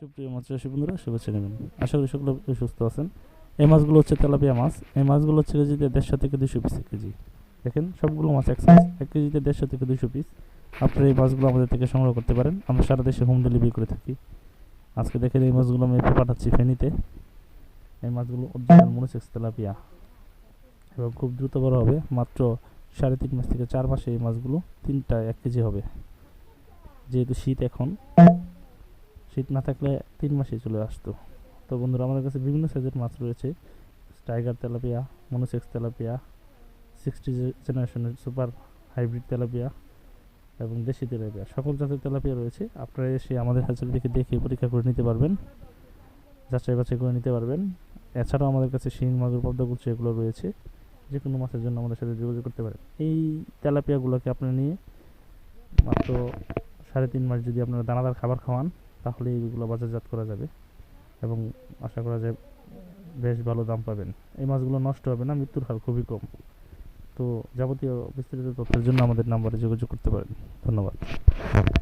সুপ্রিয় মাছ বন্ধুরা, শুভেচ্ছা নেবেন আশা করি সকলে সুস্থ আছেন। এই মাছগুলো হচ্ছে তেলাপিয়া মাছ। এই মাছগুলো হচ্ছে কেজিতে দেড়শো থেকে দুশো পিস কেজি। দেখেন, সবগুলো মাছ এক সাইজ এক কেজিতে দেড়শো থেকে দুশো পিস আপনারা এই মাছগুলো আমাদের থেকে সংগ্রহ করতে পারেন। আমরা সারা দেশে হোম ডেলিভারি করে থাকি। আজকে দেখেন এই মাছগুলো আমি পাঠাচ্ছি ফেনীতে। এই মাছগুলো অরিজিনাল মনোসেক্স তেলাপিয়া। এবং খুব দ্রুত বড় হবে। মাত্র সাড়ে তিন মাস থেকে চার মাসে এই মাছগুলো তিনটা এক কেজি হবে। যেহেতু শীত এখন শীত না থাকলে তিন মাসে চলে আসতো। তো বন্ধুরা, আমাদের কাছে বিভিন্ন সাইজের মাছ রয়েছে। Tiger tilapia monosex tilapia sixty জেনারেশনের সুপার হাইব্রিড তেলাপিয়া এবং দেশি তেলাপিয়া সকল জাতের তেলাপিয়া রয়েছে। আপনারা এসে আমাদের হ্যাচারি থেকে দেখে পরীক্ষা করে নিতে পারবেন। যাচাই বাছাই করে নিতে পারবেন। এছাড়াও আমাদের কাছে শিং, মাগুর, পদ্মা কুচি এগুলো রয়েছে। যে কোনো মাছের জন্য আমাদের সাথে যোগাযোগ করতে পারেন। এই তেলাপিয়াগুলোকে আপনি নিয়ে মাত্র সাড়ে তিন মাস যদি আপনারা দানাদার খাবার খাওয়ান তাহলে এইগুলো বাজারজাত করা যাবে। এবং আশা করা যায় বেশ ভালো দাম পাবেন। এই মাছগুলো নষ্ট হবে না, মৃত্যুর হার খুবই কম। তো যাবতীয় বিস্তারিত তথ্যের জন্য আমাদের নাম্বারে যোগাযোগ করতে পারেন। ধন্যবাদ।